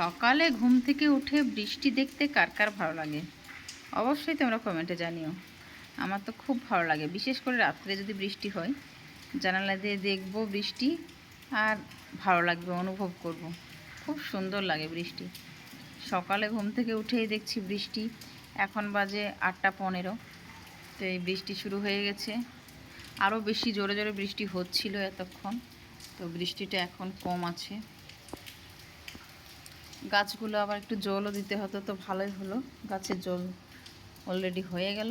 সকালে ঘুম থেকে উঠে বৃষ্টি দেখতে কার কার ভালো লাগে? অবশ্যই তোমরা কমেন্টে জানিও। আমার তো খুব ভালো লাগে, বিশেষ করে রাত্রে যদি বৃষ্টি হয়। জানালা দিয়ে দেখব বৃষ্টি আর ভালো লাগবে, অনুভব করব। খুব সুন্দর লাগে বৃষ্টি। সকালে ঘুম থেকে উঠেই দেখছি বৃষ্টি। এখন বাজে আটটা পনেরো। তো এই বৃষ্টি শুরু হয়ে গেছে। আরও বেশি জোরে জোরে বৃষ্টি হচ্ছিল এতক্ষণ। তো বৃষ্টিটা এখন কম আছে। গাছগুলো আবার একটু জলও দিতে হতো তো ভালোই হলো। গাছের জল অলরেডি হয়ে গেল।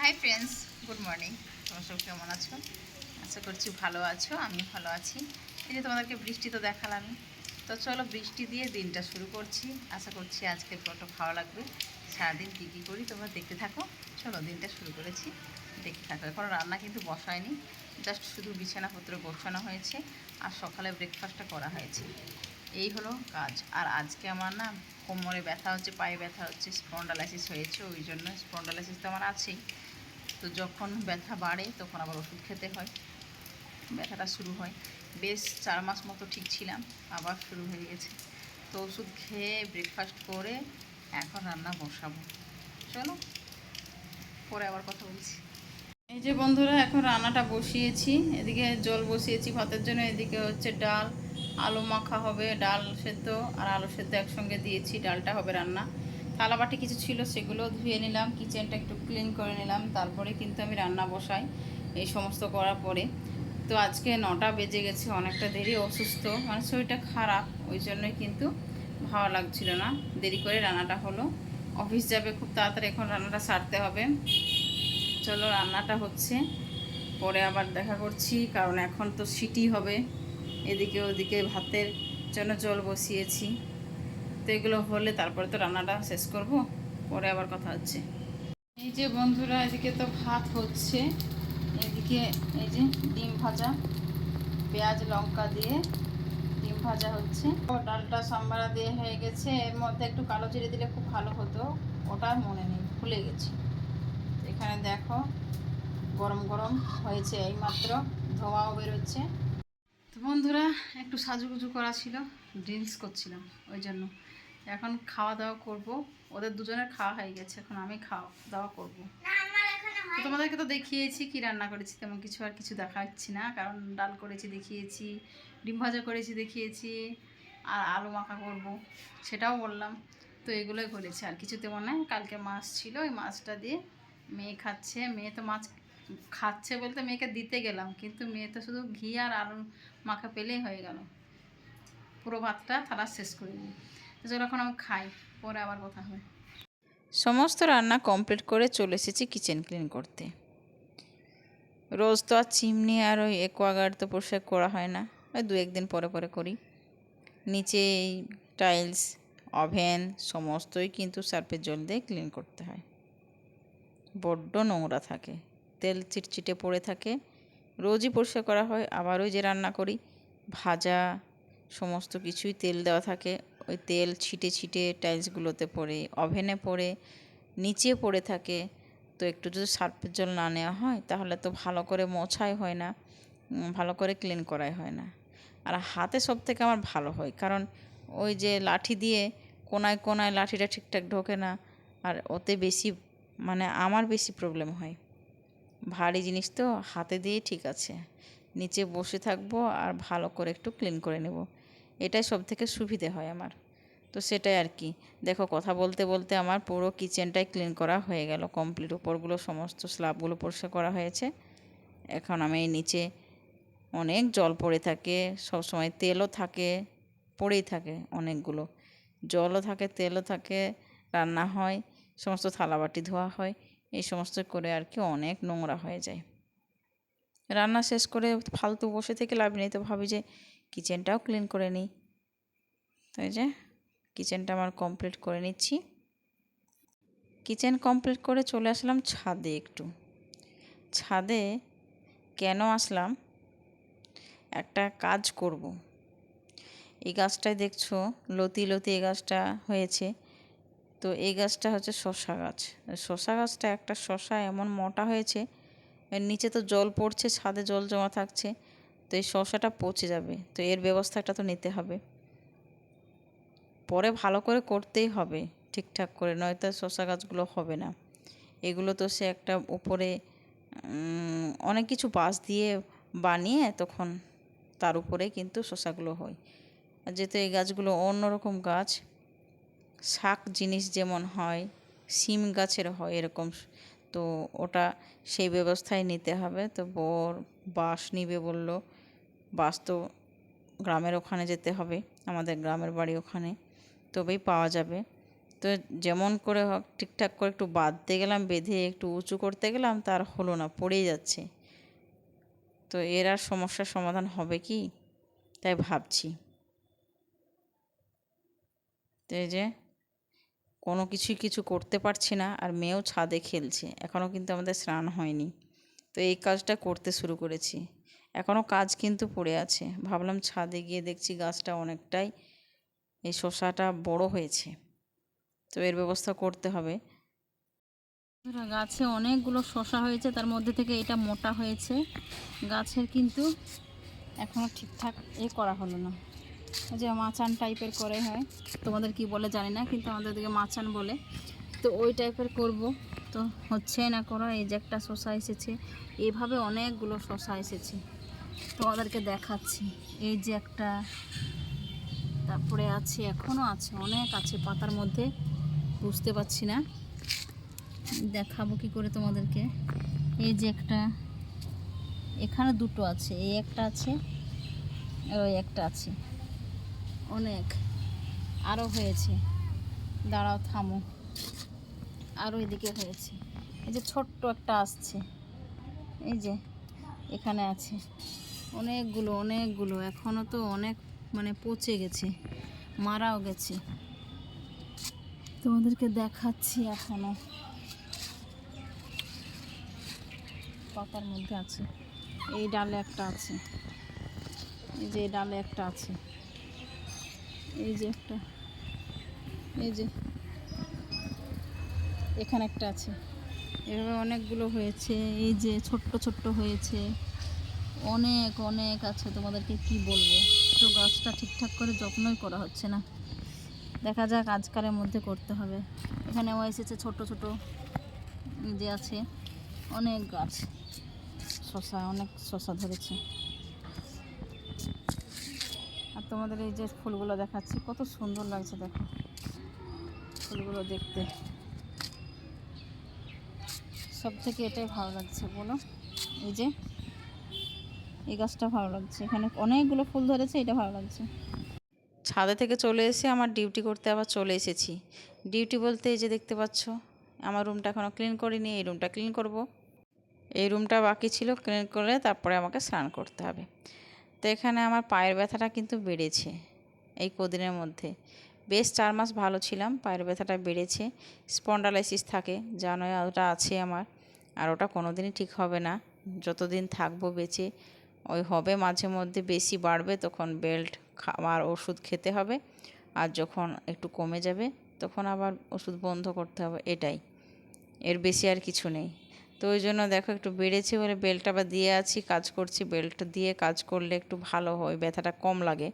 হাই ফ্রেন্ডস গুড মর্নিং তোমরা সব কেমন আছো? আশা করছি ভালো আছো, আমি ভালো আছি। এই যে তোমাদেরকে বৃষ্টি তো দেখালাম। তো চলো বৃষ্টি দিয়ে দিনটা শুরু করছি। আশা করছি আজকে ফটো ভালো লাগবে। সারাদিন কী কী করি তোমরা দেখতে থাকো। চলো দিনটা শুরু করেছি। দেখতে থাকো। এখন রান্না কিন্তু বসায়নি। জাস্ট শুধু বিছানাপত্র গোছানো হয়েছে। আর সকালে ব্রেকফাস্টটা করা হয়েছে। এই হলো কাজ। আর আজকে আমার না কোমরে ব্যথা হচ্ছে, পায়ে ব্যথা হচ্ছে স্পন্ডালাইসিস হয়েছে, ওই জন্য স্পন্ডালাইসিস তো আমার আছেই। তো যখন ব্যথা বাড়ে, তখন আবার ওষুধ খেতে হয়। ব্যথাটা শুরু হয়। বেশ চার মাস মতো ঠিক ছিলাম, আবার শুরু হয়ে গেছে। তো ওষুধ খেয়ে ব্রেকফাস্ট করে এখন রান্না বসাবো। চলো, পরে আবার কথা বলছি। এই যে বন্ধুরা, এখন রান্নাটা বসিয়েছি। এদিকে জল বসিয়েছি ভাতের জন্য, এদিকে হচ্ছে ডাল। আলু মাখা হবে, ডাল সেদ্ধ, আর আলু সেদ্ধ একসঙ্গে দিয়েছি, ডালটা হবে রান্না। থালাবাটি কিছু ছিল, সেগুলো ধুয়ে নিলাম কিচেনটা একটু ক্লিন করে নিলাম, তারপরে কিন্তু আমি রান্না বসাই, এই সমস্ত করার পরে। তো আজকে নটা বেজে গেছে, অনেকটা দেরি, অসুস্থ মানে শরীরটা খারাপ, ওই জন্যই কিন্তু ভালো লাগছিল না। দেরি করে রান্নাটা হলো। অফিস যাবে খুব তাড়াতাড়ি, এখন রান্নাটা সারতে হবে। চলো, রান্নাটা হচ্ছে। পরে আবার দেখা করছি, কারণ এখন তো সিটি হবে। এদিকে ওদিকে ভাতের জন্য জল বসিয়েছি। তো এগুলো হলে তারপরে তো রান্নাটা শেষ করব, পরে আবার কথা হচ্ছে। এই যে বন্ধুরা, এদিকে তো ভাত হচ্ছে। এদিকে এই যে ডিম ভাজা, পেঁয়াজ, লঙ্কা দিয়ে ডিম ভাজা হচ্ছে। ও ডালটা সাম্বারা দিয়ে হয়ে গেছে। এর মধ্যে একটু কালো জিরে দিলে খুব ভালো হতো। ওটা মনে নেই ভুলে গেছি। এখানে দেখো, গরম গরম হয়েছে এইমাত্র, ধোঁয়াও বেরোচ্ছে। বন্ধুরা একটু সাজুগুজু করা ছিল ড্রিঙ্কস করছিলাম ওই জন্য। এখন খাওয়া দাওয়া করব। ওদের দুজনের খাওয়া হয়ে গেছে এখন আমি খাওয়া দাওয়া করব। তো তোমাদেরকে তো দেখিয়েছি কি রান্না করেছি তেমন কিছু আর কিছু দেখাচ্ছি না কারণ ডাল করেছি দেখিয়েছি ডিম ভাজা করেছি দেখিয়েছি আর আলু মাখা করব সেটাও বললাম। তো এগুলোই করেছি আর কিছু তেমন নয় কালকে মাছ ছিল ওই মাছটা দিয়ে মেয়ে খাচ্ছে মেয়ে তো মাছ খাচ্ছে বলতে মেয়েকে দিতে গেলাম, কিন্তু মেয়ে তো শুধু ঘি আর আলু মাখা পেলেই হয়ে গেল। পুরো ভাতটা থালা শেষ করে দিই চলো এখন আমি খাই, পরে আবার কথা হবে। সমস্ত রান্না কমপ্লিট করে চলে এসেছি কিচেন ক্লিন করতে। রোজ তো আর চিমনি আর ওই একোয়াগার্ড তো পোশাক করা হয় না, ওই দু একদিন পরে পরে করি। নিচে টাইলস, ওভেন, সমস্তই কিন্তু সার্ফের জল দিয়ে ক্লিন করতে হয়। বড্ড নোংরা থাকে। তেল চিটচিটে পড়ে থাকে। রোজই পরিষ্কার করা হয় আবার ওই যে রান্না করি। ভাজা, সমস্ত কিছুই তেল দেওয়া থাকে। ওই তেল ছিটে ছিটে টাইলসগুলোতে পড়ে, ওভেনে পড়ে, নিচে পড়ে থাকে। তো একটু যদি সার্ফের জল না নেওয়া হয়, তাহলে তো ভালো করে মোছাই হয় না ভালো করে ক্লিন করাই হয় না। আর হাতে সব থেকে আমার ভালো হয়, কারণ ওই যে লাঠি দিয়ে কোনায় কোনায় লাঠিটা ঠিকঠাক ঢোকে না, আর ওতে বেশি মানে আমার বেশি প্রবলেম হয়। ভারী জিনিস তো হাতে দিয়ে ঠিক আছে। নিচে বসে থাকব আর ভালো করে একটু ক্লিন করে নেব। এটাই সব থেকে সুবিধে হয় আমার। তো সেটাই আর কি। দেখো কথা বলতে বলতে আমার পুরো কিচেনটাই ক্লিন করা হয়ে গেল। কমপ্লিট ওপরগুলো সমস্ত স্ল্যাবগুলো পরিষ্কার করা হয়েছে। এখন আমি নিচে অনেক জল পড়ে থাকে। সব সময় তেলও থাকে, পড়েই থাকে অনেকগুলো। জলও থাকে, তেলও থাকে, রান্না হয়, সমস্ত থালাবাটি ধোয়া হয়। এই সমস্ত করে আর কি অনেক নোংরা হয়ে যায়। রান্না শেষ করে ফালতু বসে থেকে লাভ নেই, তো ভাবি যে কিচেনটাও ক্লিন করে নিই। তো যে কিচেনটা আমার কমপ্লিট করে নিচ্ছি। কিচেন কমপ্লিট করে চলে আসলাম ছাদে একটু। ছাদে কেন আসলাম? একটা কাজ করব। এই গাছটায় দেখছ, লতি লতি এই গাছটা হয়েছে। তো এই গাছটা হচ্ছে শশা গাছ। শশা গাছটা একটা শশা এমন মোটা হয়েছে, এর নিচে তো জল পড়ছে, ছাদে জল জমা থাকছে, তো এই শশাটা পচে যাবে, তো এর ব্যবস্থাটা তো নিতে হবে। পরে ভালো করে করতেই হবে, ঠিকঠাক করে, নয়তো শশা গাছগুলো হবে না। এগুলো তো সে একটা উপরে অনেক কিছু বাঁশ দিয়ে বানিয়ে তখন তার উপরে কিন্তু শশাগুলো হয়। যেহেতু এই গাছগুলো অন্যরকম গাছ শাক জিনিস যেমন হয় সিম গাছের হয় এরকম, তো ওটা সেই ব্যবস্থায় নিতে হবে। তো বর বাঁশ নিবে বলল, বাঁশ তো গ্রামের ওখানে যেতে হবে, আমাদের গ্রামের বাড়ি ওখানে, তবেই পাওয়া যাবে। তো যেমন করে হোক, ঠিকঠাক করে একটু বাঁধতে গেলাম, বেঁধে একটু উঁচু করতে গেলাম তার হলো না, পড়েই যাচ্ছে। তো এর আর সমস্যার সমাধান হবে কি? তাই ভাবছি। তো এই যে কোনো কিছুই কিছু করতে পারছি না আর মেয়েও ছাদে খেলছে। এখনও কিন্তু আমাদের স্নান হয়নি। তো এই কাজটা করতে শুরু করেছি। এখনও কাজ কিন্তু পড়ে আছে। ভাবলাম ছাদে গিয়ে দেখছি গাছটা অনেকটাই এই শশাটা বড় হয়েছে। তো এর ব্যবস্থা করতে হবে। গাছে অনেকগুলো শশা হয়েছে, তার মধ্যে থেকে এটা মোটা হয়েছে। গাছের কিন্তু এখনও ঠিকঠাক এ করা হলো না। যে মাচান টাইপের করে হয়। তোমাদের কি বলে জানি না, কিন্তু আমাদের দিকে মাচান বলে। তো ওই টাইপের করব। তো হচ্ছে না করা এই যে একটা শশা এসেছে। এইভাবে অনেকগুলো শশা এসেছে। তোমাদেরকে দেখাচ্ছি। এই যে একটা, তারপরে আছে এখনও আছে, অনেক আছে পাতার মধ্যে। বুঝতে পারছি না। দেখাবো কি করে তোমাদেরকে। এই যে একটা, এখানে দুটো আছে, এই একটা আছে আর ওই একটা আছে। অনেক। আরও হয়েছে। দাঁড়াও, থামো। আরও এদিকে হয়েছে। এই যে ছোট্ট একটা আসছে। এই যে এখানে আছে। অনেকগুলো অনেকগুলো। এখনও তো অনেক মানে পচে গেছে। মারাও গেছে। তোমাদেরকে দেখাচ্ছি এখনও। পাতার মধ্যে আছে। এই ডালে একটা আছে। এই যে ডালে একটা আছে। এই যে একটা, এই যে, এখানে একটা আছে। এভাবে অনেকগুলো হয়েছে, এই যে ছোট্ট ছোট্ট হয়েছে। অনেক অনেক আছে, তোমাদেরকে কি বলব? তো গাছটা ঠিকঠাক করে যত্নই করা হচ্ছে না। দেখা যাক আজকালের মধ্যে করতে হবে। এখানেও এসেছে ছোট ছোট যে আছে, অনেক গাছ, শশা, অনেক শশা ধরেছে। তোমাদের এই যে ফুলগুলো দেখাচ্ছি, কত সুন্দর লাগছে দেখো। ফুলগুলো দেখতে। সব থেকে এটাই ভালো লাগছে, বলো? এই যে, এই গাছটা ভালো লাগছে। এখানে অনেকগুলো ফুল ধরেছে, এটা ভালো লাগছে। ছাদে থেকে চলে এসে আমার ডিউটি করতে আবার চলে এসেছি। ডিউটি বলতে এই যে দেখতে পাচ্ছ, আমার রুমটা এখনও ক্লিন করিনি, এই রুমটা ক্লিন করব। এই রুমটা বাকি ছিল, ক্লিন করে তারপরে আমাকে স্নান করতে হবে। তো এখানে আমার পায়ের ব্যথাটা কিন্তু বেড়েছে এই কদিনের মধ্যে। বেশ চার মাস ভালো ছিলাম, পায়ের ব্যথাটা বেড়েছে স্পন্ডালাইসিস থাকে জানোই ওটা আছে আমার, আর ওটা কোনো দিনই ঠিক হবে না। যতদিন থাকব বেঁচে, ওই হবে মাঝে মধ্যে বেশি বাড়বে, তখন বেল্ট খাওয়ার ওষুধ খেতে হবে, আর যখন একটু কমে যাবে, তখন আবার ওষুধ বন্ধ করতে হবে, এটাই। এর বেশি আর কিছু নেই। তো ওই জন্য দেখো একটু বেড়েছে বলে বেল্ট আবার দিয়ে আছি, কাজ করছি, বেল্ট দিয়ে কাজ করলে একটু ভালো হয়, ব্যথাটা কম লাগে।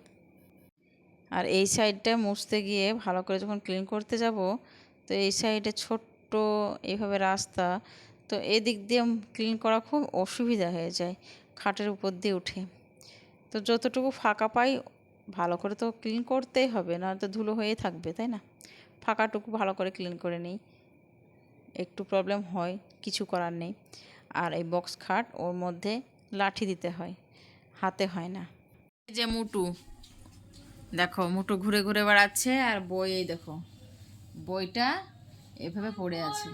আর এই সাইডটা মুছতে গিয়ে ভালো করে যখন ক্লিন করতে যাব, তো এই সাইডে ছোট্ট এইভাবে রাস্তা, তো এদিক দিয়ে ক্লিন করা খুব অসুবিধা হয়ে যায় খাটের উপর দিয়ে উঠে। তো যতটুকু ফাঁকা পাই, ভালো করে তো ক্লিন করতেই হবে না তো ধুলো হয়েই থাকবে, তাই না? ফাঁকাটুকু ভালো করে ক্লিন করে নিই। একটু প্রবলেম হয়, কিছু করার নেই। আর এই বক্স খাট ওর মধ্যে লাঠি দিতে হয়, হাতে হয় না। এই যে মুটু, দেখো মুটু ঘুরে ঘুরে বেড়াচ্ছে আর বই, এই দেখো, বইটা এভাবে পড়ে আছে।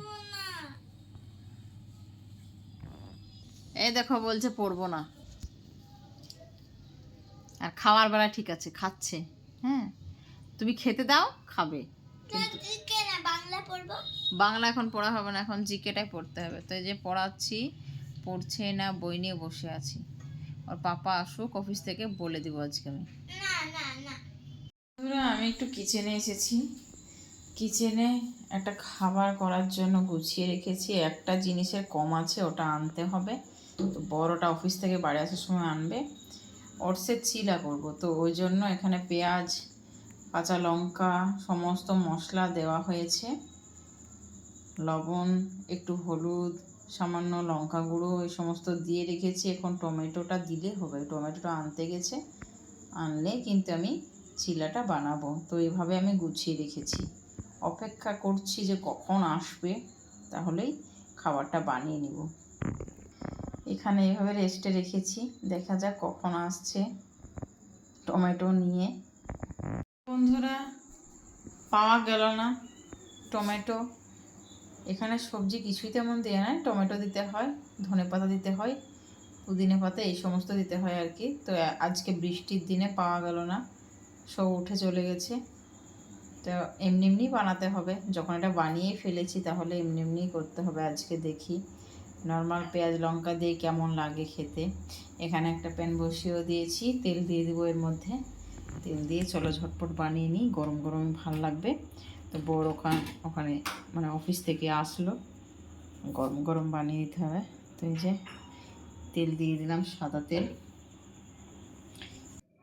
এই দেখো বলছে পড়ব না। আর খাওয়ার বেলা ঠিক আছে, খাচ্ছে হ্যাঁ? তুমি খেতে দাও, খাবে। কিন্তু বাংলা পড়ব? বাংলা এখন পড়া হবে না এখন জিকেটাই পড়তে হবে। তো এই যে পড়াচ্ছি পড়ছে না বই নিয়ে বসে আছি। ওর পাপা আসুক অফিস থেকে বলে দিব আজকে আমি। না না না। বন্ধুরা, আমি একটু কিচেনে এসেছি। কিচেনে একটা খাবার করার জন্য গুছিয়ে রেখেছি। একটা জিনিসের কম আছে ওটা আনতে হবে। তো বড়টা অফিস থেকে বাড়ি আসার সময় আনবে। ওটসের চিলা করব। তো ওই জন্য এখানে পেঁয়াজ কাঁচা লঙ্কা, সমস্ত মশলা দেওয়া হয়েছে। লবণ, একটু হলুদ, সামান্য লঙ্কা গুঁড়ো, এই সমস্ত দিয়ে রেখেছি। এখন টমেটোটা দিলে হবে। টমেটোটা আনতে গেছে। আনলে কিন্তু আমি চিলাটা বানাবো। তো এইভাবে আমি গুছিয়ে রেখেছি। অপেক্ষা করছি যে কখন আসবে, তাহলেই খাবারটা বানিয়ে নিব। এখানে এইভাবে রেস্টে রেখেছি। দেখা যাক কখন আসছে। টমেটো নিয়ে বন্ধুরা, পাওয়া গেল না টমেটো। এখানে সবজি কিছুই তেমন দেয় না টমেটো দিতে হয়, ধনে পাতা দিতে হয়, পুদিনা পাতা, এই সমস্ত দিতে হয় আর কি। তো, আজকে বৃষ্টির দিনে পাওয়া গেল না। সব উঠে চলে গেছে। তো, এমনি এমনি বানাতে হবে। যখন এটা বানিয়ে ফেলেছি, তাহলে এমনি এমনি করতে হবে আজকে দেখি। নর্মাল পেঁয়াজ লঙ্কা দিয়ে কেমন লাগে খেতে। এখানে একটা প্যান বসিয়েও দিয়েছি, তেল দিয়ে দেবো এর মধ্যে। তেল দিয়ে চলো ঝটপট বানিয়ে নিই, গরম গরম ভালো লাগবে। তো বড় ওখান, ওখানে মানে অফিস থেকে আসলো। গরম গরম বানিয়ে দিতে হবে। তো এই যে তেল দিয়ে দিলাম সাদা তেল।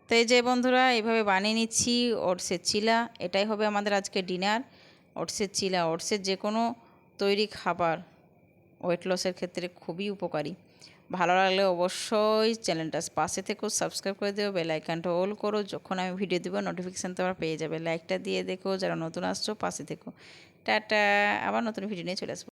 তো এই যে বন্ধুরা, এইভাবে বানিয়ে নিচ্ছি ওটসের চিলা। এটাই হবে আমাদের আজকে ডিনার। ওটসের চিলা ওটসের যে কোনো তৈরি খাবার ওয়েট লসের ক্ষেত্রে খুবই উপকারী। ভালো লাগলে অবশ্যই চ্যানেলটা পাশে থেকেও সাবস্ক্রাইব করে দেবো বেল আইকনটা অল করো, যখন আমি ভিডিও দেবো নোটিফিকেশান তোমরা পেয়ে যাবে। লাইকটা দিয়ে দেখো, যারা নতুন আসছো, পাশে থেকো। টাটা, আবার নতুন ভিডিও নিয়ে চলে আসব।